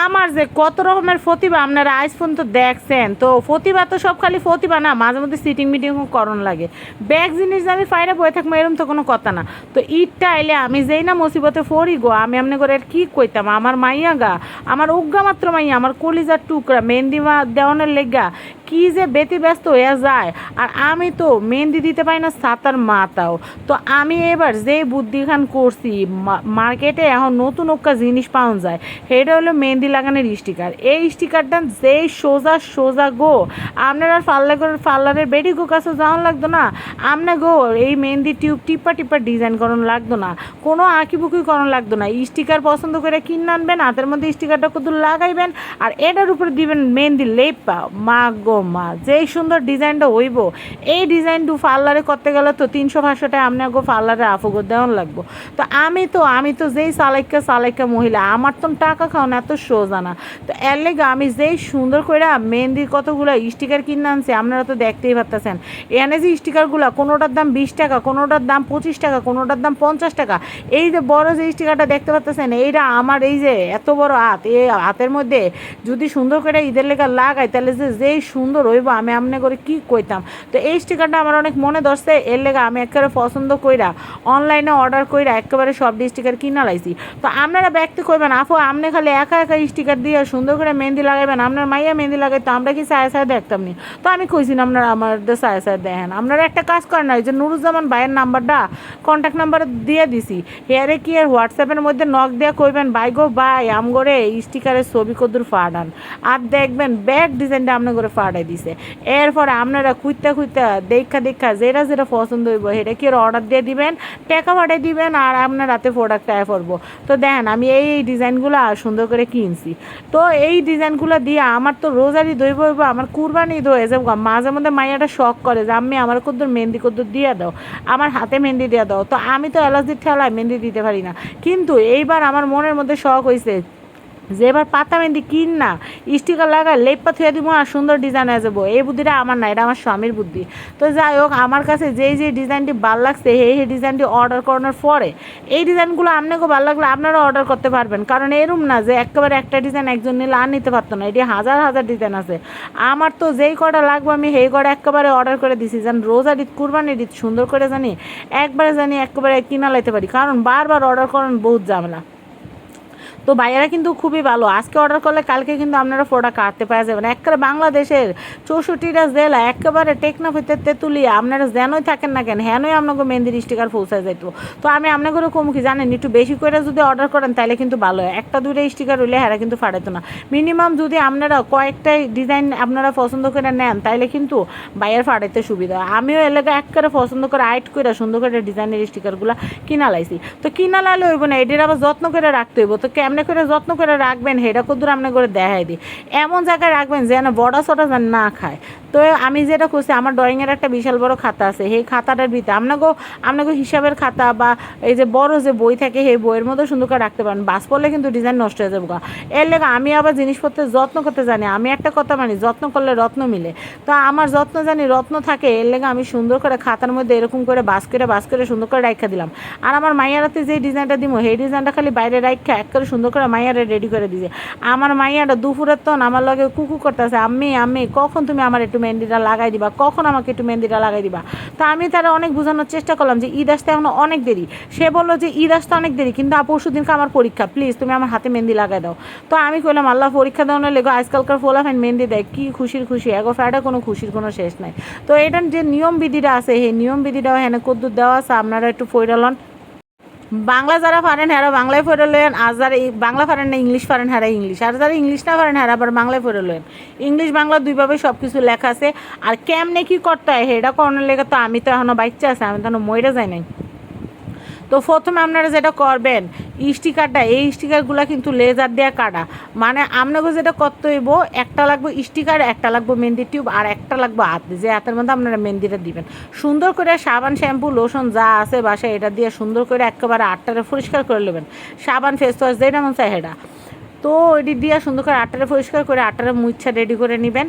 আমার যে কত রকমের প্রতিভা আপনারা আইস ফোন তো দেখছেন, তো প্রতিভা তো সব খালি প্রতিভা না, মাঝে মধ্যে সিটিং মিটিং করণ লাগে। ব্যাগ জিনিস আমি ফাইরে বয়ে থাকব এরম তো কোনো কথা না। তো ঈদটা এলে আমি যেই না মুসিবতে ফরি গো, আমি এমনি করে আর কী কইতাম, আমার মাইয়া গা, আমার উজ্ঞা মাত্র মাইয়া, আমার কলিজার টুকরা, মেহেন্দি দেওয়ানের লেগা কি যে বেতি ব্যস্ত হয়ে যায়। আর আমি তো মেহেন্দি দিতে পারি না সাতার মাতাও তো আমি এবার যে বুদ্ধিখান করছি মার্কেটে এখন নতুন একটা জিনিস পাওয়া যায়, সেটা হলো মেহেন্দি লাগানোর স্টিকার এই স্টিকারটা যেই সোজা সোজা গো, আপনারা পার্লার করে পার্লারের বেডি গো কাছে যাওয়ান লাগতো না। আপনার গো, এই মেহেন্দি টিউব টিপা টিপা ডিজাইন করানো লাগতো না। কোনো আঁকি বুকি করান লাগতো না। স্টিকার পছন্দ করে কিনে আনবেন, হাতের মধ্যে স্টিকারটা কত লাগাইবেন, আর এটার উপরে দিবেন মেহেন্দি লেপা। মা গো মা, যেই সুন্দর ডিজাইনটা হইব, এই ডিজাইন ডিজাইনটু পার্লারে করতে গেলে তো তিনশো পাঁচশো টাকা আপনি গো পার্লারে আফগো দেওয়ান লাগবো। তো আমি তো আমি তো যেই সালাইকা সালাইকা মহিলা, আমার তো টাকা খাওয়ানো এত সোজা না। তো এর লেগে আমি যেই সুন্দর করে মেহেন্দির কতগুলো স্টিকার কিনে আনছি, আপনারা তো দেখতেই পারতেছেন। এনে যে স্টিকারগুলো, কোনোটার দাম বিশ টাকা, কোনোটার দাম পঁচিশ টাকা, কোনোটার দাম পঞ্চাশ টাকা, এই যে বড় যে স্টিকারটা দেখতে পাচ্ছেন এইটা আমার এই যে এত বড় হাত, এই হাতের মধ্যে যদি সুন্দর করে ঈদের লেখা লাগাই, তাহলে যে যেই সুন্দর হইব, আমি আমনে করে কি কইতাম? তো এই স্টিকারটা আমার অনেক মনে ধরছে, এর লেগে আমি একেবারে পছন্দ কইরা অনলাইনে অর্ডার কইরা একেবারে সব স্টিকার কিনা লাইছি। তো আপনারা ব্যক্তি কইবেন, আপু আপনি খালি একা একা স্টিকার দিয়ে সুন্দর করে মেহেন্দি লাগাইবেন, আপনার মাইয়া মেহেন্দি লাগাই তো আমরা কি সায়া সায়া দেখতাম নি? তো আমি কইছি না আপনারা আমাদের সায়া সায়া দেখেন। আপনারা একটা কাজ করেন না ওই যে নুরুজ্জামান ভাইয়ের নাম্বারটা কন্ট্যাক্ট নাম্বার দিয়ে দিছি। হেয়ারে কি আর হোয়াটসঅ্যাপের মধ্যে নক দিয়ে কইবেন বাই গো বাই আম করে স্টিকারের ছবি কদুর ফাড়ান আর দেখবেন ব্যাগ ডিজাইনটা আপনার করে ফাড়াই দিছে। এরপরে আপনারা খুঁজতে খুঁজতে দেখা দেখা যেটা যেটা পছন্দ হইব, সেটা কি অর্ডার দিয়ে দিবেন, টাকা পাঠাই দিবেন, আর আপনার রাতে প্রোডাক্ট আয় করব। তো দেখেন, আমি এই এই ডিজাইনগুলো সুন্দর করে কিনছি। তো এই ডিজাইনগুলো দিয়ে আমার তো রোজারি দইব, হইব, আমার কুরবানি হয়ে যাব মাঝে মধ্যে মাইয়াটা শখ করে যে আমি আমার কদ্দুর মেহেন্দি কদ্দুর দিয়ে দাও, আমার হাতে মেহেন্দি দিয়ে দাও। তো আমি তো অ্যালার্জির ঠেলায় মেহেন্দি দিতে পারি না। কিন্তু এইবার আমার মনের মধ্যে শখ হয়েছে যে এবার পাতা মেহেন্দি কিন না, স্টিকার লাগা লেপা থুয়ে দিব আর সুন্দর ডিজাইন হয়ে যাব। এই বুদ্ধিটা আমার না, এটা আমার স্বামীর বুদ্ধি। তো যাই হোক, আমার কাছে যেই যে ডিজাইনটি ভালো লাগছে, সেই সেই ডিজাইনটি অর্ডার করানোর পরে, এই ডিজাইনগুলো আপনাকেও ভালো লাগলে আপনারা অর্ডার করতে পারবেন। কারণ এরম না যে একেবারে একটা ডিজাইন একজন নিলে আর নিতে পারতো না, এটি হাজার হাজার ডিজাইন আছে। আমার তো যেই কটা লাগবে আমি সেই কটা একেবারে অর্ডার করে দিছি। যেন রোজার ঈদ, কুরবানির ঈদ সুন্দর করে জানি, একবারে জানি একেবারে কিনা লাইতে পারি। কারণ বারবার অর্ডার করেন বহুত ঝামেলা। তো ভাইয়ারা কিন্তু খুবই ভালো। আজকে অর্ডার করলে কালকে কিন্তু আপনারা প্রোডাক্ট কাটতে পাওয়া যাবে না একেবারে বাংলাদেশের চৌষট্টিটা জেলা, একেবারে টেকনাফ হইতে তেঁতুলিয়া, আপনারা যেনই থাকেন না কেন, হেনই আপনাকে মেহেন্দির স্টিকার পৌঁছায় যাইতো। তো আমি আপনাকে কম কি জানেন, একটু বেশি করে যদি অর্ডার করেন তাহলে কিন্তু ভালো হয়। একটা, দুইটা স্টিকার হইলে হ্যাঁ কিন্তু ফাটাইতো না। মিনিমাম যদি আপনারা কয়েকটা ডিজাইন আপনারা পছন্দ করে নেন তাহলে কিন্তু বাইরের ফাটাইতে সুবিধা হয়। আমিও এলাকা একেবারে পছন্দ করে আইট করে সুন্দর করে ডিজাইনের স্টিকারগুলো কিনা লাইছি। তো কিনা লাইলে হইব না এটির আবার যত্ন করে রাখতে হইব। তো কেমনে করে যত্ন করে রাখবেন সেটা কদ্দুর আপনি করে দেখাই দিই। এমন জায়গায় রাখবেন যেন বড়া সটা না খায়। তো আমি যেটা করছি আমার ড্রয়িংয়ের একটা বিশাল বড় খাতা আছে। সেই খাতাটার ভিতরে আপনাকেও আপনাকে হিসাবের খাতা বা এই যে বড় যে বই থাকে, সেই বইয়ের মধ্যে সুন্দর করে রাখতে পারেন। বাস পড়লে কিন্তু ডিজাইন নষ্ট হয়ে যাবে। এর লেগে আমি আবার জিনিসপত্রের যত্ন করতে জানি। আমি একটা কথা মানি, যত্ন করলে রত্ন মিলে। তো আমার যত্ন জানি রত্ন থাকে, এর লেগে আমি সুন্দর করে খাতার মধ্যে এরকম করে বাস করে বাস করে সুন্দর করে রাখা দিলাম। আর আমার মাইয়ারাতে যে ডিজাইনটা দিব সেই ডিজাইনটা খালি বাইরে রাখা এক করে সুন্দর করে মাইয়ারে রেডি করে দিছে। আমার মাইয়াটা দুপুরের তন আমার লগে কুকু করতেছে, আম্মি আম্মি, কখন তুমি আমার একটু মেহেন্দিটা লাগাই দিবা, কখন আমাকে একটু মেহেন্দিটা লাগাই দিবা? তো আমি তারা অনেক বোঝানোর চেষ্টা করলাম যে ঈদ আসতে এখনও অনেক দেরি। সে বলল যে ঈদ আসতে অনেক দেরি, কিন্তু পরশু দিনকে আমার পরীক্ষা প্লিজ তুমি আমার হাতে মেহেন্দি লাগাই দাও। তো আমি কইলাম, আল্লাহ, পরীক্ষা দেওয়ার লেগো আজকালকার ফোলা ফ্যান মেহেন্দি দেয়, কি খুশির খুশি? এগো ফ্যাডা কোনো খুশির কোনো শেষ নাই। তো এটার যে নিয়ম বিধিটা আছে, সেই নিয়ম বিধিটাও হ্যাঁ কদ্দুর দেওয়া আছে, আপনারা একটু ফৈরালন বাংলা যারা পারেন হ্যাঁ বাংলায় পড়ে লেন আর যারা বাংলা পারেন না, ইংলিশ পারেন হ্যাঁ ইংলিশ। আর যারা ইংলিশ না পারেন হ্যাঁ আবার বাংলায় পড়ে লেন ইংলিশ, বাংলা দুইভাবে সব কিছু লেখা আছে। আর কেমনে কি করতে হয় সেটা করানোর লেগে তো আমি তো এখনও বাচ্চা আছে, আমি তো এখনও মরে যাই নাই। তো প্রথমে আপনারা যেটা করবেন স্টিকারটা এই স্টিকারগুলো কিন্তু লেজার দেওয়া কাটা। মানে আপনাকে যেটা করতে হইব একটা লাগবে স্টিকার একটা লাগবে মেহেন্দি টিউব, আর একটা লাগবে হাত যে হাতের মধ্যে আপনারা মেহেন্দিটা দিবেন। সুন্দর করে সাবান, শ্যাম্পু, লোশন যা আছে বাসায়, এটা দিয়ে সুন্দর করে একেবারে আটটারে পরিষ্কার করে নেবেন। সাবান ফেস ওয়াশ যেটা মন চাই তো এটি দিয়ে সুন্দর করে আটটারে পরিষ্কার করে আটটারে মুচ্ছা রেডি করে নেবেন।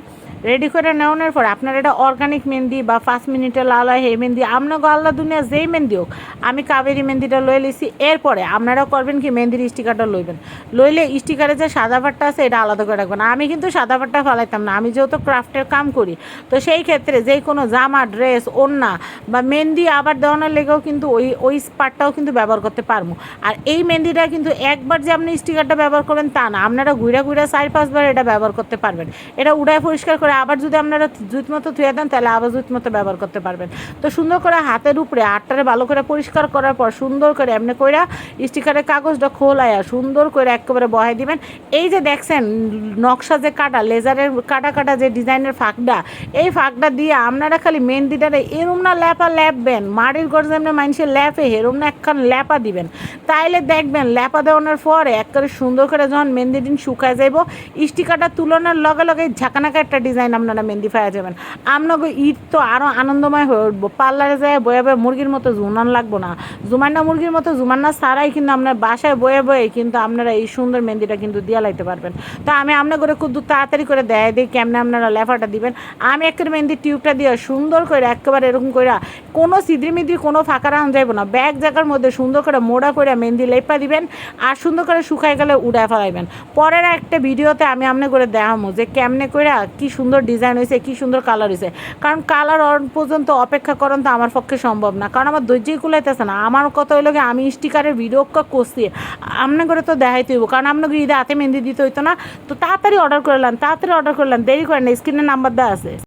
রেডি করে নেওয়ানোর পর আপনার এটা অর্গানিক মেহেন্দি বা পাঁচ মিনিটের লাল হয় মেহেন্দি আপনাকে আল্লাহ দুনিয়া যেই মেহেন্দি হোক, আমি কাবেরি মেহেন্দিটা লয়ে লিছি এরপরে আপনারা করবেন কি, মেহেন্দির স্টিকারটা লইবেন। লইলে স্টিকারে যে সাদা পাটটা আছে, এটা আলাদা করে রাখবেন। আমি কিন্তু সাদা পাটটা ফালাইতাম না, আমি যেহেতু ক্রাফটের কাম করি, তো সেই ক্ষেত্রে যেই কোনো জামা, ড্রেস, ওড়না বা মেহেন্দি আবার দেওয়ানোর লেগেও কিন্তু ওই ওই পাটটাও কিন্তু ব্যবহার করতে পারব। আর এই মেহেন্দিটা কিন্তু একবার যে আপনি স্টিকারটা ব্যবহার করবেন তা না, আপনারা ঘুরে ঘুরে চার পাঁচবার এটা ব্যবহার করতে পারবেন। এটা উড়ায় পরিষ্কার করে আবার যদি আপনারা জুত মতো ধুয়ে দেন, তাহলে আবার জুত মতো ব্যবহার করতে পারবেন। তো সুন্দর করে হাতের উপরে আটটারে ভালো করে পরিষ্কার করার পর সুন্দর করে এমনি কইরা স্টিকারের কাগজটা খোলায়া সুন্দর করে একেবারে বহাই দিবেন। এই যে দেখছেন, নকশা যে কাটা, লেজারের কাটা কাটা যে ডিজাইনের ফাঁকটা, এই ফাঁকটা দিয়ে আপনারা খালি মেহেন্দিটারে এরম না ল্যাপা ল্যাপবেন, মাড়ির গড় যেমনি মানুষের ল্যাপে এরম না একখান ল্যাপা দিবেন। তাইলে দেখবেন ল্যাপা দেওয়ানোর পরে একবারে সুন্দর করে যখন মেহেন্দি দিন শুকায় যাইব, স্টিকারটা তুলনার লগে লগে ঝাঁকানাকা একটা ডিজাইন আপনারা মেহেন্দি পাওয়া যাবেন আপনাকে ঈদ তো আরও আনন্দময় হয়ে উঠবো। পার্লারে যায়, বয়ে বয়ে মুরগির মতো জুমান লাগবো না। জুমান্না মুরগির মতো জুমান্না ছাড়াই কিন্তু আপনার বাসায় বয়ে বয়ে কিন্তু আপনারা এই সুন্দর মেহেন্দিটা কিন্তু দিয়া লাইতে পারবেন। তো আমি আপনার করে খুব তাড়াতাড়ি করে দেয় দিই কেমনে আপনারা লেফাটা দিবেন। আমি একটা মেহেন্দির টিউবটা দিয়ে সুন্দর করে একেবারে এরকম করে কোনো সিদ্রি মিদ্রি, কোনো ফাঁকা রান যাইব না। ব্যাগ জায়গার মধ্যে সুন্দর করে মোড়া করে মেহেন্দি লেপা দিবেন আর সুন্দর করে শুকাই গেলে উড়ায় ফেলাইবেন। পরের একটা ভিডিওতে আমি আপনার করে দেখামো যে কেমনে করে কি সুন্দর ডিজাইন হয়েছে, কী সুন্দর কালার হয়েছে। কারণ কালার পর্যন্ত অপেক্ষা করেন তো আমার পক্ষে সম্ভব না। কারণ আমার ধৈর্যই কুলাইতেছে না। আমার কথা হইল আমি স্টিকারের ভিডিও করছি। আপনার করে তো দেখাইতে হইব। কারণ আপনাকে ঈদে হাতে মেহেন্দি দিতে হইতো না। তো তাড়াতাড়ি অর্ডার করলাম তাড়াতাড়ি অর্ডার করলাম দেরি করেন স্ক্রিনের নাম্বার দেওয়া আছে।